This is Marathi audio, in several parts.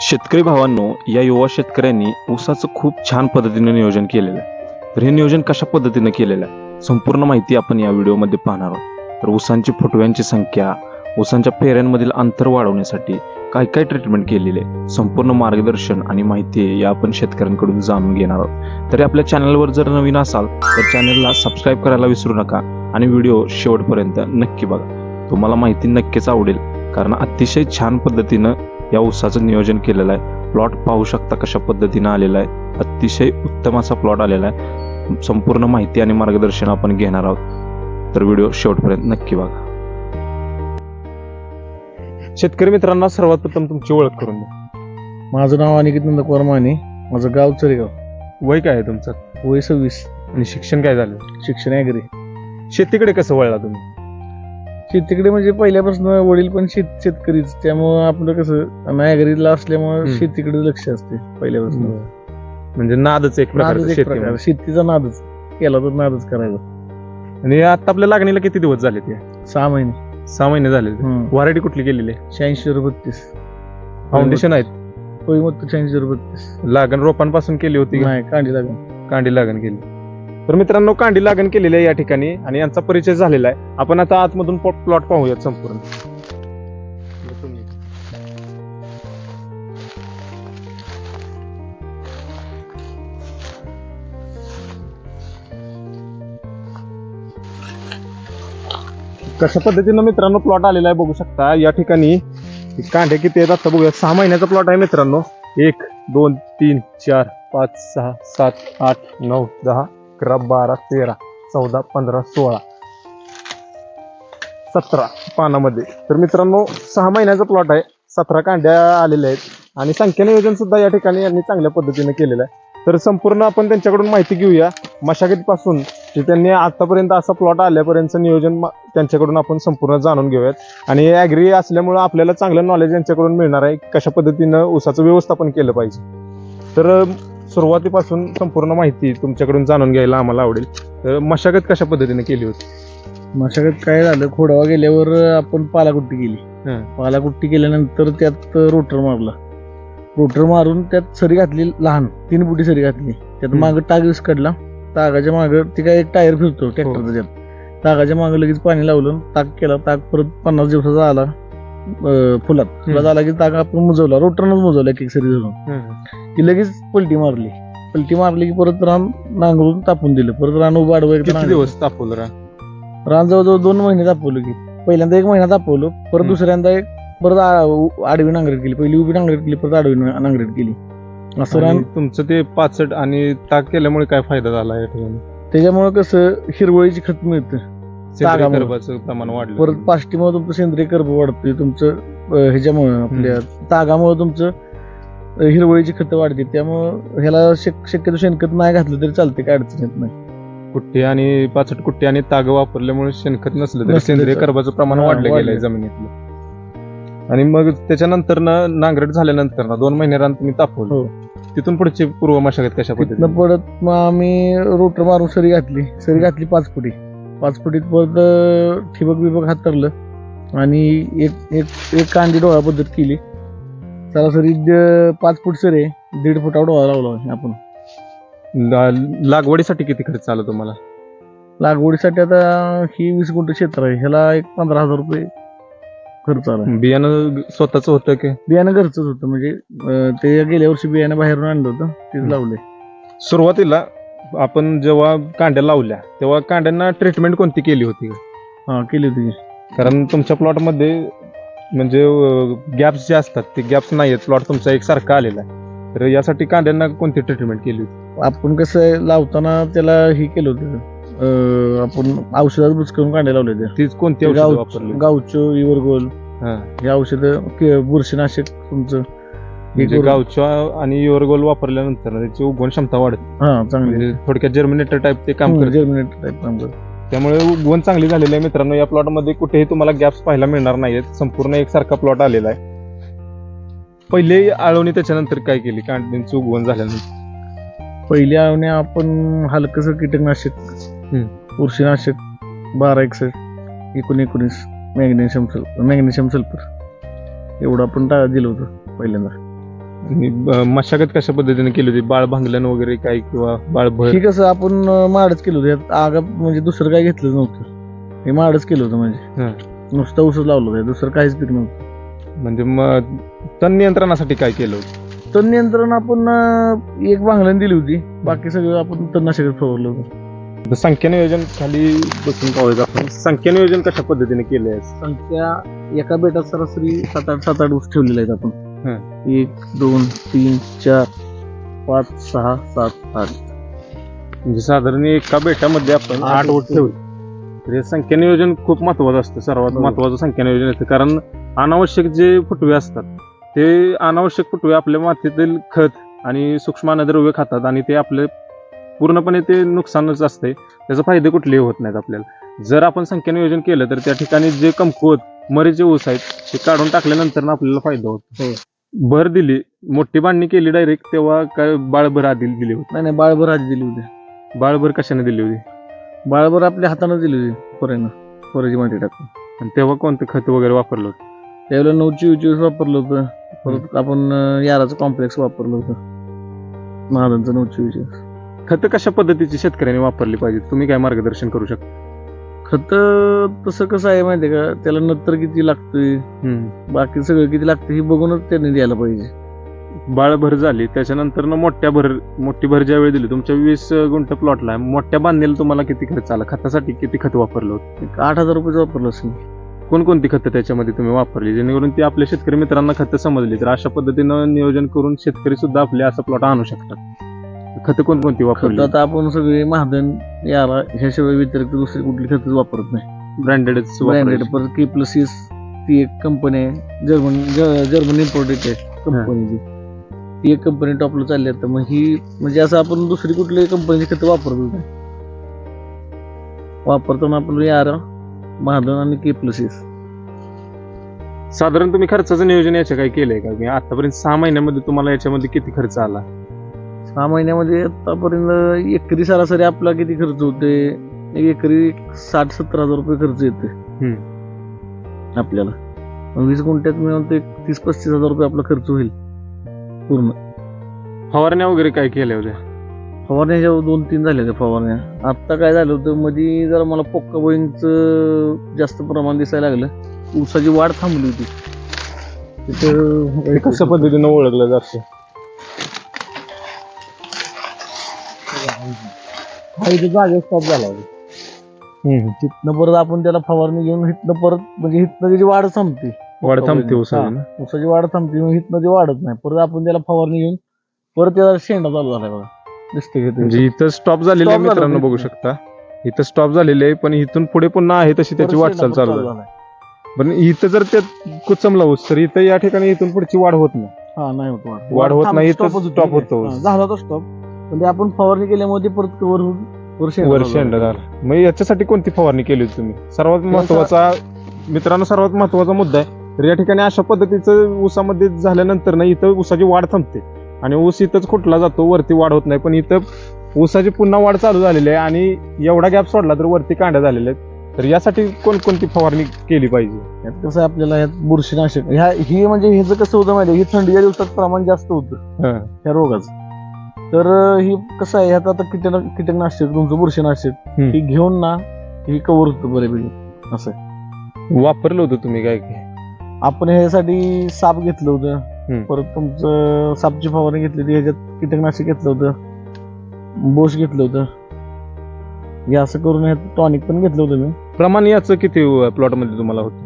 शेतकरी भावांनो या युवा शेतकऱ्यांनी ऊसाचं खूप छान पद्धतीने नियोजन केलेलं आहे. तर हे नियोजन कशा पद्धतीने केलेलं आहे? संपूर्ण माहिती आपण या व्हिडिओमध्ये पाहणार आहोत. तर ऊसांची फुटव्यांची संख्या ऊसांच्या फेऱ्यांमधील अंतर वाढवण्यासाठी काय काय ट्रीटमेंट केलेली आहे संपूर्ण मार्गदर्शन आणि माहिती या आपण शेतकऱ्यांकडून जाणून घेणार आहोत. तरी आपल्या चॅनलवर जर नवीन असाल तर चॅनलला सबस्क्राईब करायला विसरू नका आणि व्हिडिओ शेवटपर्यंत नक्की बघा. तुम्हाला माहिती नक्कीच आवडेल कारण अतिशय छान पद्धतीनं या ऊसाचं नियोजन केलेलं आहे. प्लॉट पाहू शकता कशा पद्धतीनं आलेला आहे. अतिशय उत्तम असा प्लॉट आलेला आहे. संपूर्ण माहिती आणि मार्गदर्शन आपण घेणार आहोत. तर व्हिडिओ शेवटपर्यंत नक्की बघा. शेतकरी मित्रांना सर्वात प्रथम तुमची ओळख करून द्या. माझं नाव अनिकेत नंदकुमार माने. माझं गाव चरेगाव. वय काय आहे तुमचं? वय सव्वीस. आणि शिक्षण काय झालं? शिक्षण ॲग्री. शेतीकडे कसं वळला तुम्ही? शेतीकडे म्हणजे पहिल्यापासून वडील पण शेत शेतकरीच. त्यामुळं आपलं कसं ॲग्रीला असल्यामुळं हम्म. शेतीकडे लक्ष असते पहिल्यापासून. म्हणजे नादच एक नादच प्रकारचं एक शेती प्रकार. शेतीचा नादच. केला तर नादच करायचा आणि आता आपल्या लागणीला किती दिवस झाले ते सहा महिने. सहा महिने झाले. व्हरायटी कुठली केलेली? आहे शहाऐंशी झिरो बत्तीस. फाउंडेशन आहेत? होई मग शहाऐंशी झिरो बत्तीस. लागण रोपांपासून केली होती? नाही कांडी लागून कांडी लागण केली. तर मित्रांनो कांडी लागण केलेली आहे या ठिकाणी आणि यांचा परिचय झालेला आहे. आपण आता आतमधून प्लॉट पाहूयात संपूर्ण. कशा पद्धतीनं मित्रांनो प्लॉट आलेला आहे बघू शकता. या ठिकाणी कांडे किती आहेत आता बघूया सहा महिन्याचा प्लॉट आहे मित्रांनो. एक दोन तीन चार पाच सहा सात आठ नऊ दहा अकरा बारा तेरा चौदा पंधरा सोळा सतरा पानामध्ये. तर मित्रांनो सहा महिन्याचा प्लॉट आहे. सतरा कांड्या आलेल्या आहेत. आणि संख्या नियोजन सुद्धा या ठिकाणी यांनी चांगल्या पद्धतीने केलेलं आहे. तर संपूर्ण आपण त्यांच्याकडून माहिती घेऊया. मशागतीपासून ते त्यांनी आतापर्यंत असा प्लॉट आल्यापर्यंतचं नियोजन त्यांच्याकडून आपण संपूर्ण जाणून घेऊयात. आणि ॲग्री असल्यामुळं आपल्याला चांगलं नॉलेज यांच्याकडून मिळणार आहे. कशा पद्धतीनं ऊसाचं व्यवस्थापन केलं पाहिजे. तर सुरुवातीपासून संपूर्ण माहिती तुमच्याकडून जाणून घ्यायला आम्हाला आवडेल. तर मशागत कशा पद्धतीने केली होती? मशागत काय झालं खोडवा गेल्यावर आपण पालाकुट्टी केली. हं. पालाकुट्टी केल्यानंतर त्यात रोटर मारला. रोटर मारून त्यात सरी घातली लहान तीन बुटी सरी घातली. त्यात हं. मागं टाग वीस काढला तागाच्या मागं ती काय एक टायर फिरतो ट्रॅक्टरचा त्यात. तागाच्या मागं लगेच पाणी लावलं ताक केला ताक परत पन्नास दिवसाचा आला. फुलात. फुलात आला की ताक आपण मुजवला. रोटरनच मुजवला एक एक सरी धरून की लगेच पलटी मारली. पलटी मारली की परत रान नांगरून तापून दिलं. परत रान उभं आडवं किती. दिवस तापवलं रा? रान जवळजवळ दोन महिने तापवलं की. पहिल्यांदा एक महिना तापवलं. परत हम्म. दुसऱ्यांदा एक परत आ- उ- आडवी नांगरट केली. पहिली उभी नांगरट केली परत आडवी ना- नांगरट केली. असं रान आणि तुमचं ते पाचट आणि ताक केल्यामुळे काय फायदा झाला या ठिकाणी? त्याच्यामुळे कसं हिरवळीची खत मिळतं. सेंद्रिय तागामुळे. कर्बाचं प्रमाण वाढलं. परत पाष्टीमुळे तुमचं सेंद्रिय कर्ब वाढतंय तुमचं अं, ह्याच्यामुळं आपल्या तागामुळे तुमचं अं, हिरवळीची खतं वाढते त्यामुळं ह्याला शक शक्यतो शेणखत नाही घातलं तरी चालते काय अडचण येत नाही. कुट्टी आणि पाचट कुट्टी आणि ताग वापरल्यामुळे शेणखत नसलं तरी नसलं सेंद्रिय तरी. कर्बाचं प्रमाण हा, वाढलं. गेलंय जमिनीतलं. आणि मग त्याच्यानंतर ना नांगरट झाल्यानंतर ना दोन महिने रान तुम्ही तापवलं. हो. तिथून पुढची पूर्व मशागत कशा तिथनं पद्धतीने परत मग आम्ही रोटर मारून सरी घातली. सरी घातली पाच फुटी पाच फुटीत परत ठिबक बिबक हातरलं आणि एक एक एक कांदी डोळा पद्धत केली सरासरी पाच फूट सरी आहे, दीड फुटावर डोळा लावला आपण. ला- लागवडीसाठी किती खर्च आला तुम्हाला? लागवडीसाठी आता ही वीस गुंठ क्षेत्र आहे ह्याला एक पंधरा हजार रुपये खर्च आला बियाणं स्वतःच होतं की? बियाणं घरचंच होतं म्हणजे अं, ते गेल्या वर्षी बियाणं बाहेरून आणलं होतं तेच. लावले सुरुवातीला आपण जेव्हा कांड्या लावल्या तेव्हा कांड्यांना ट्रीटमेंट कोणती केली होती? हा केली होती. कारण तुमच्या प्लॉटमध्ये म्हणजे गॅप्स जे असतात ते गॅप्स नाही आहेत प्लॉट तुमचा एकसारखा आलेला आहे. तर यासाठी कांद्यांना कोणती ट्रीटमेंट केली होती? आपण कसं आहे, लावताना त्याला हे केलं होतं अं, आपण औषधात बुचकरून कांडे लावले होते. तीच कोणती औषधं वापरली? गावचो इवरगोल. हा. हे औषधं बुरशीनाशक तुमचं. म्हणजे गावच्या आणि योरगोल वापरल्यानंतर ना त्याची उगवण क्षमता वाढते. हा चांगले. म्हणजे थोडक्यात जर्मिनेटर टाईप ते काम करते. जर्मिनेट टाईप काम करत. त्यामुळे उगवण चांगली झालेली आहे मित्रांनो. या प्लॉटमध्ये कुठेही तुम्हाला गॅप्स पाहायला मिळणार नाहीत. संपूर्ण एकसारखा प्लॉट आलेला आहे. पहिले आळवणी त्याच्यानंतर काय केली? कांड्यांची उगवण झाल्यानंतर. पहिल्या आवण्या आपण हलकस कीटकनाशक. बुरशीनाशक बारा एकसष्ट एकूण एकोणीस मॅग्नेशियम सल्फर मॅग्नेशियम सल्फर एवढं आपण टा- दिलं होतं पहिल्यांदा. आणि मशागत कशा पद्धतीने केली होती? बाळ भांगलन वगैरे काय किंवा बाळ भर हे कसं आपण माडच केलं होतं. यात आगा म्हणजे दुसरं काय घेतलं नव्हतं. हे माडच केलं होतं म्हणजे. नुसतं ऊसच लावलं होतं. दुसरं काहीच पीक नव्हतं. म्हणजे मग तण नियंत्रणासाठी काय केलं होतं? तण नियंत्रण आपण अं, एक भांगलन दिली होती. बाकी सगळं आपण तणनाशक फवारलं होतं. संख्या नियोजन खाली बसून पाहूया आपण. संख्या नियोजन कशा पद्धतीने केलंय? संख्या एका बेटात सरासरी सात आठ सात आठ ऊस ठेवलेले आहेत आपण. एक दोन तीन चार पाच सहा सात आठ. म्हणजे साधारण एका बेटामध्ये आपण आठ ओट तर हे संख्या नियोजन खूप महत्वाचं असतं सर्वात. महत्वाचं संख्या नियोजन असतं. कारण अनावश्यक जे फुटवे असतात ते अनावश्यक फुटवे आपल्या मातीतील खत आणि सूक्ष्म अन्नद्रव्य खातात आणि ते आपले पूर्णपणे ते नुकसानच असते. त्याचे फायदे कुठलेही होत नाहीत आपल्याला. जर आपण संख्या नियोजन केलं तर त्या ठिकाणी जे कमकुवत मरीचे ऊस आहेत ते काढून टाकल्यानंतर आपल्याला फायदा होतो. हो. भर दिली मोठी बांधणी केली डायरेक्ट तेव्हा काय बाळभर आधी दिली होती. नाही नाही बाळभर आधी दिली होती. बाळभर कशाने दिली होती? बाळभर आपल्या हातानं दिली होती फोऱ्यानं फोऱ्याची माती टाकून. आणि तेव्हा कोणतं खत वगैरे वापरलं होतं? त्यावेळेला नऊ चोवीस वापरलं होतं. परत आपण याराचं कॉम्प्लेक्स वापरलं होतं. महाराजांचं नऊ चोवीस खत कशा पद्धतीची शेतकऱ्यांनी वापरली पाहिजे तुम्ही काय मार्गदर्शन करू शकता? खत तसं कसं आहे माहितीये का? त्याला नंतर किती लागतंय? बाकी सगळं किती लागतं हे बघूनच त्यांनी द्यायला पाहिजे. बाळभर झाली. त्याच्यानंतर ना मोठ्या भर मोठी भर ज्या वेळी दिली तुमच्या वीस गुंठ प्लॉटला मोठ्या बांधणीला तुम्हाला किती खर्च आला? खतासाठी किती खत वापरलं होतं? एक आठ हजार रुपये वापरलं असेल. कोणकोणती खतं त्याच्यामध्ये तुम्ही वापरली जेणेकरून ती आपल्या शेतकरी मित्रांना खतं समजली? तर अशा पद्धतीनं नियोजन करून शेतकरी सुद्धा आपले असं प्लॉट आणू शकतात. खतं कोणकोणती खत वापरली? आता आपण सगळे महादन याला ह्याशिवाय व्यतिरिक्त दुसरी कुठली खतच वापरत नाही. ब्रँडेडच ब्रँडेड परत के प्लस ती एक कंपनी आहे. जर्मन ज- जर्मन इम्पोर्टेड आहे कंपनीची ती एक कंपनी टॉपला चालली आहे तर मग ही म्हणजे असं आपण दुसरी कुठली कंपनीची खतं वापरतो नाही. वापरताना आपलं यार महादन आणि के प्लस साधारण तुम्ही खर्चाचं नियोजन याच्या काय केलंय का? की आतापर्यंत सहा महिन्यामध्ये तुम्हाला याच्यामध्ये किती खर्च आला? सहा महिन्यामध्ये आतापर्यंत एकरी सरासरी आपला किती खर्च होते एक एकरी साठ सत्तर हजार रुपये खर्च येते आपल्याला. मग वीस गुंठ्यात मिळून ते तीस पस्तीस हजार रुपये आपला खर्च होईल. पूर्ण. फवारण्या वगैरे काय केल्या होत्या? फवारण्याच्या दोन तीन झाल्या होत्या फवारण्या. आत्ता काय झालं होतं मध्ये जरा मला पोक्का बोईंगचं जास्त प्रमाण दिसायला लागलं. ऊसाची वाढ थांबली होती. तिथं कशा पद्धतीनं ओळखलं जातं हा इथं स्टॉप झाला होता तिथनं परत आपण त्याला फवारणी घेऊन इथनं परत म्हणजे इथनं त्याची वाढ थांबते वाढ थांबते हा. उसाची ना वाढ थांबते मग इथनं ती वाढत नाही परत आपण त्याला फवारणी घेऊन परत त्याला शेंडा चालू झालाय बघा दिसते? म्हणजे इथं स्टॉप झालेले आहे Stop झालं मित्रांनो होतं बघू. शकता इथं स्टॉप झालेले आहे पण इथून पुढे पुन्हा आहे तशी त्याची वाटचाल चालू आहे झालाय. पण इथं जर ते कुचमला ऊस तर इथं या ठिकाणी इथून पुढची वाढ होत नाही हा नाही होत वाढ होत नाही, इथंच होतो. stop होतो. झाला तो स्टॉप म्हणजे आपण फवारणी केल्यामुळे ते परत कव्हर होऊन वर शेंडा वर चालू शेंडा झाला. झाला मग याच्यासाठी कोणती फवारणी केली होती तुम्ही? सर्वात महत्त्वाचा मित्रांनो सर्वात महत्त्वाचा मुद्दा आहे. तर या ठिकाणी अशा पद्धतीचं ऊसामध्ये झाल्यानंतर ना इथं ऊसाची वाढ थांबते. आणि ऊस इथंच खुटला जातो वरती वाढ होत नाही. पण इथं ऊसाची पुन्हा वाढ चालू झालेली आहे आणि एवढा गॅप सोडला तर वरती कांड्या झालेल्या आहेत. तर यासाठी कोणकोणती फवारणी केली पाहिजे? कसं आपल्याला यात बुरशीनाशक ह्या ही म्हणजे ह्याचं कसं होतं माहिती ही थंडीच्या दिवसात प्रमाण जास्त होतं. ह्या रोगाचं. तर ही कसं आहे आता कीटक कीटकनाशक तुमचं बुरशीनाशक हम्म. ही घेऊन ना ही कव्हर होतं बऱ्यापैकी असं आहे. वापरलं होतं तुम्ही काय? काय आपण ह्यासाठी साप घेतलं हम्म. होतं परत तुमचं सापची फवारणी घेतली होती ह्याच्यात कीटकनाशक घेतलं होतं. बोश घेतलं होतं. हे असं करून ह्यात टॉनिक पण घेतलं होतं मी. प्रमाण याचं किती प्लॉटमध्ये तुम्हाला होतं?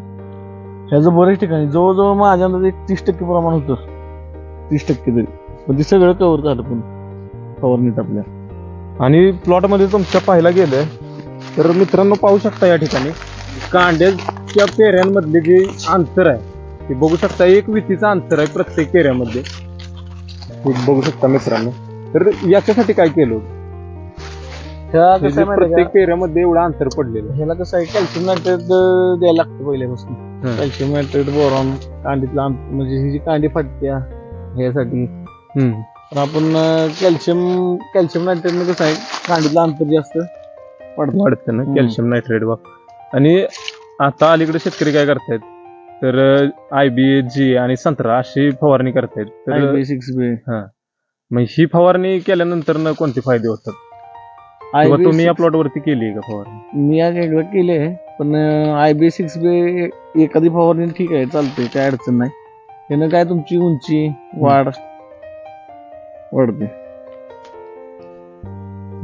ह्याचं बरेच ठिकाणी जवळजवळ माझ्या अंदाजे एक तीस टक्के प्रमाण होतं. तीस टक्के तरी. पण ते सगळं कव्हर झालं पण. फवारणीत आपल्या आणि प्लॉटमध्ये तुमच्या पाहायला गेलं तर मित्रांनो पाहू शकता या ठिकाणी कांड्याच्या पेऱ्यांमधले जे अंतर आहे ते बघू शकता एक वितीचं अंतर आहे प्रत्येक पेऱ्यामध्ये हे बघू शकता मित्रांनो तर याच्यासाठी काय केलं होतं? ह्या हे कसं जे आहे माहिती आहे प्रत्येक का? पेऱ्यामध्ये एवढं अंतर पडलेलं आहे. ह्याला कसं आहे कॅल्शियम नायट्रेट द्यायला लागतं पहिल्यापासून. कॅल्शियम नायट्रेट बोरॉन कांडीतला म्हणजे ही जी कांडी फाटत्या ह्यासाठी हम्म. तर आपण कॅल्शियम कॅल्शियम नायट्रेट कसं आहे कांडीतलं अंतर जास्त पडतं. वाढतं ना. कॅल्शियम नायट्रेट बघ. आणि आता अलीकडे शेतकरी काय करतायत? तर आय बी जी आणि संत्रा अशी फवारणी करतायत. तर सिक्स बी मग ही फवारणी केल्यानंतर न कोणते फायदे होतात? किंवा तुम्ही या प्लॉट वरती केली का फवारणी? मी आज एकदा केले पण आय बी सिक्स बी एखादी फवारणी ठीक आहे चालते काय अडचण नाही. त्यानं काय तुमची उंची वाढ वाढते.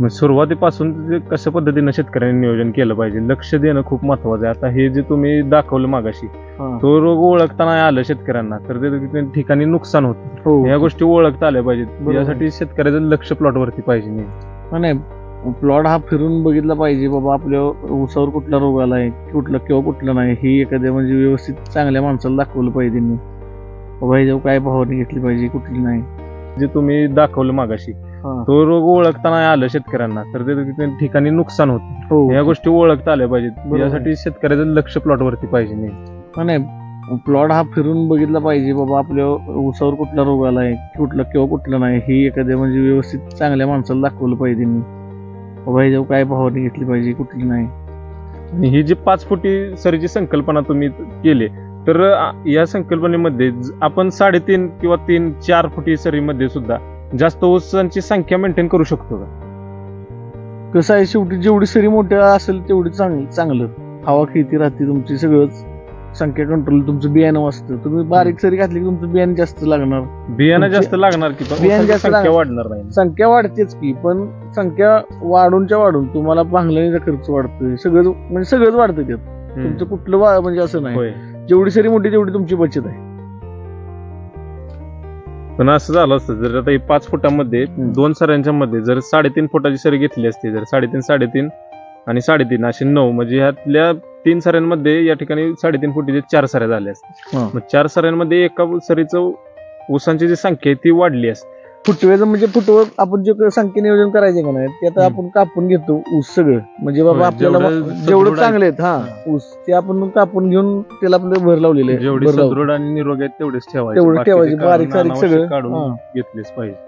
मग सुरुवातीपासून ते कशा पद्धतीनं शेतकऱ्यांनी नियोजन केलं पाहिजे लक्ष देणं खूप महत्वाचं आहे. आता हे जे तुम्ही दाखवलं मागाशी हा. तो रोग ओळखता नाही आलं शेतकऱ्यांना तर ते ठिकाणी नुकसान होतं. हो. या गोष्टी ओळखता आल्या पाहिजेत. बरोबर. यासाठी शेतकऱ्याचं लक्ष प्लॉट वरती पाहिजे नाही. हा नाही. प्लॉट हा फिरून बघितला पाहिजे बाबा आपल्या ऊसावर कुठला रोग आलाय कुठला किंवा कुठला नाही ही एखाद्या म्हणजे व्यवस्थित चांगल्या माणसाला दाखवलं पाहिजे त्यांनी. बाबा ह्याच्यावर काय फवारणी घेतली पाहिजे कुठली नाही. जे तुम्ही दाखवलं मागाशी हा. तो रोग ओळखता नाही आलं शेतकऱ्यांना तर ते ठिकाणी नुकसान होतं. हो. या गोष्टी ओळखता आल्या पाहिजेत. बरोबर. यासाठी शेतकऱ्याचं लक्ष प्लॉट वरती पाहिजे नाही. नाही प्लॉट हा फिरून बघितला पाहिजे बाबा आपल्या ऊसावर कुठला रोग आलाय कुठला किंवा कुठला नाही ही एखाद्या म्हणजे व्यवस्थित चांगल्या माणसाला दाखवलं पाहिजे त्यांनी बाबा ह्याच्यावर काय फवारणी घेतली पाहिजे कुठली नाही. आणि ही जी पाच फुटी सरीची संकल्पना तुम्ही केली तर या संकल्पनेमध्ये आपण साडेतीन किंवा तीन चार फुटी सरीमध्ये सुद्धा जास्त ऊसांची संख्या मेंटेन करू शकतो का? कसं आहे शेवटी जेवढी सरी मोठी असेल तेवढी चांगली चांगलं. हवा खेळती राहते तुमची सगळंच संख्या कंट्रोल तुमचं बियाणं वाचतं. तुम्ही बारीक सरी घातली की तुमचं बियाणं जास्त लागणार. बियाणं जास्त लागणार की बियाणं जास्त संख्या. वाढणार नाही संख्या वाढतेच की पण संख्या वाढूनच्या वाढून तुम्हाला भांगलणीचा खर्च वाढतोय. सगळंच म्हणजे सगळंच वाढतं त्यात. तुमचं कुठलं म्हणजे असं नाही. जेवढी सरी मोठी तेवढी तुमची बचत आहे पण असं झालं असतं जर आता ही पाच फुटामध्ये. दोन सऱ्यांच्या मध्ये जर साडेतीन फुटाची सरी घेतली असती जर साडेतीन साडेतीन आणि साडेतीन असे नऊ म्हणजे ह्यातल्या तीन सऱ्यांमध्ये या ठिकाणी साडेतीन फुटीचे चार सऱ्या झाल्या असतात. मग चार सऱ्यांमध्ये एका सरीचं ऊसांची जी संख्या आहे ती वाढली असते फुटवेचं म्हणजे फुटवं आपण जे संख्या नियोजन करायचे का नाही ते आता. आपण कापून घेतो ऊस सगळं म्हणजे बाबा आपल्याला जेवढं चांगले आहेत हा. ऊस ते आपण कापून घेऊन त्याला आपलं भर लावलेले आहे. जेवढी भर लावतो. सदृढ आणि निरोगी आहेत तेवढेच ठेवायचे तेवढे बाकीचे ठेवायचे, बारीक सारीक अनावश्यक सगळं. काढून हा. घेतलेच पाहिजे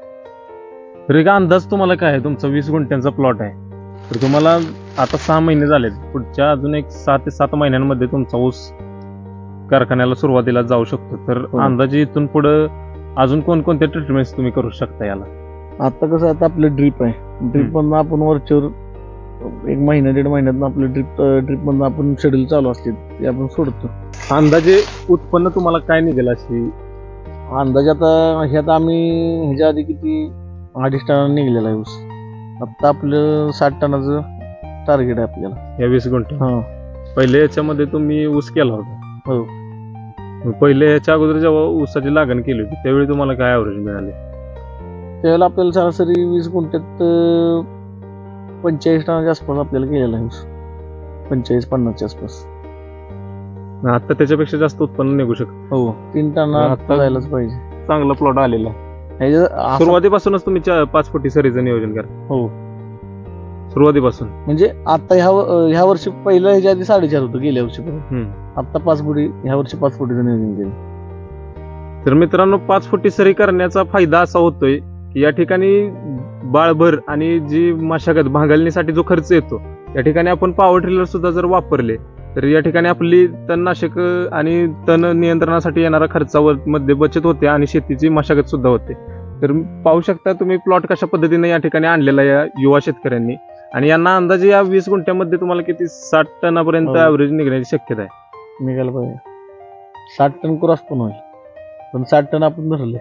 तर एक अंदाज तुम्हाला काय आहे तुमचा वीस गुंठ्यांचा प्लॉट आहे तर तुम्हाला आता सहा महिने झालेत पुढच्या अजून एक सहा ते सात महिन्यांमध्ये तुमचा ऊस कारखान्याला सुरुवातीला जाऊ शकतो तर हो. अंदाजे इथून पुढे अजून कोणकोणते ट्रीटमेंट तुम्ही करू शकता याला? आता कसं आता आपलं ड्रीप आहे. ड्रीप मधनं आपण वरच्यावर एक महिना दीड महिन्यात आपलं ड्रीप ड्रीप मधनं आपण शेड्यूल चालू असते ते आपण सोडतो. अंदाजे उत्पन्न तुम्हाला काय निघेल अशी? अंदाजे आता ह्यात आम्ही ह्याच्या आधी किती? अडीच टन निघलेला आहे ऊस. आता आपलं साठ टनाचं टार्गेट आहे आपल्याला. या वीस गुंठे हा. पहिले याच्यामध्ये तुम्ही ऊस केला होता. हो. पहिले याच्या अगोदर जेव्हा ऊसाची लागण केली होती त्यावेळी तुम्हाला काय ॲव्हरेज मिळाले? त्यावेळेला आपल्याला सरासरी वीस गुंठ्यात पंचेचाळीस टनाच्या आसपास आपल्याला गेलेला आहे ऊस. पंचेचाळीस पन्नासच्या आसपास. आता त्याच्यापेक्षा जास्त उत्पन्न निघू शकतं. हो तीन टन आता- जायलाच पाहिजे. चांगला प्लॉट आलेला आहे. ह्याच्या असं- सुरुवातीपासूनच तुम्ही चा- पाच फुटी सरीचं नियोजन करा. हो. सुरुवातीपासून. म्हणजे आता ह्या ह्या वर्षी पहिलं ह्याच्या आधी साडेचार होतं गेल्या वर्षीपर्यंत हम्म. आता पाच फुटी ह्या वर्षी पाच फुटीचं नियोजन केलं. तर मित्रांनो पाच फुटी सरी करण्याचा फायदा असा होतोय की या ठिकाणी बाळभर आणि जी मशागत भांगलणीसाठी जो खर्च येतो या ठिकाणी आपण पॉवर ट्रिलर सुद्धा जर वापरले तर या ठिकाणी आपली तणनाशक आणि तण नियंत्रणासाठी येणारा खर्चावर मध्ये बचत होते आणि शेतीची मशागत सुद्धा होते. तर पाहू शकता तुम्ही प्लॉट कशा पद्धतीने या ठिकाणी आणलेला या युवा शेतकऱ्यांनी. आणि यांना अंदाजे या वीस गुंठ्यामध्ये तुम्हाला किती साठ टनापर्यंत हो. ॲव्हरेज निघण्याची शक्यता आहे? निघायला पाहिजे. साठ टन क्रॉस पण होईल. पण साठ टन आपण धरले.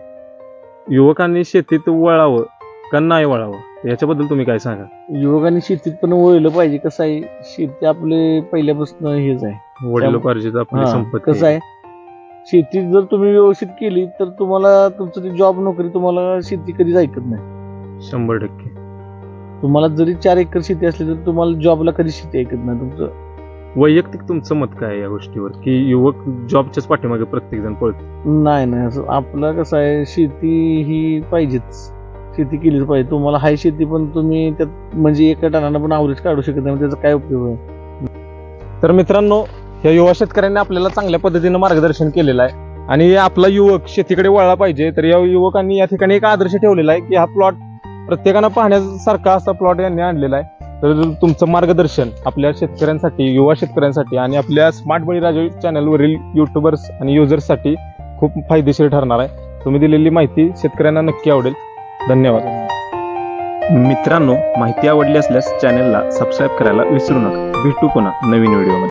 युवकांनी शेतीत वळावं का नाही वळावं? याच्याबद्दल तुम्ही काय सांगा? युवकांनी शेतीत पण वळलं पाहिजे. कसं आहे शेती आपले पहिल्यापासून हेच आहे. वडिलोपार्जित आपली हा, संपत्ती कसं आहे शेती जर तुम्ही व्यवस्थित केली तर तुम्हाला तुमचं ते जॉब नोकरी तुम्हाला शेती कधीच ऐकत नाही. शंभर टक्के. तुम्हाला जरी चार एकर शेती असली तर तुम्हाला जॉबला कधी शेती ऐकत नाही तुमचं. वैयक्तिक तुमचं मत काय आहे या गोष्टीवर? की युवक जॉबच्याच पाठीमागे प्रत्येक जण पळतो? नाही नाही असं आपलं कसं आहे शेती ही पाहिजेच. शेती केलीच पाहिजे. तुम्हाला हाय शेती पण तुम्ही त्यात म्हणजे एका टनानं पण आवरेज काढू शकत नाही मग त्याचा काय उपयोग आहे? तर मित्रांनो या युवा शेतकऱ्यांनी आपल्याला चांगल्या पद्धतीनं मार्गदर्शन केलेलं आहे. आणि आपला युवक शेतीकडे वळला पाहिजे तर या युवकांनी या ठिकाणी एक आदर्श ठेवलेला आहे की हा प्लॉट प्रत्येकानं पाहण्यासारखा असा प्लॉट यांनी आणलेला आहे. तर तुमचं मार्गदर्शन आपल्या शेतकऱ्यांसाठी युवा शेतकऱ्यांसाठी आणि आपल्या स्मार्ट बळी राजा चॅनलवरील युट्यूबर्स आणि युजर्ससाठी खूप फायदेशीर ठरणार आहे. तुम्ही दिलेली माहिती शेतकऱ्यांना नक्की आवडेल. धन्यवाद. मित्रांनो माहिती आवडली असल्यास चॅनलला सबस्क्राईब करायला विसरू नका. भेटू पुन्हा नवीन व्हिडिओमध्ये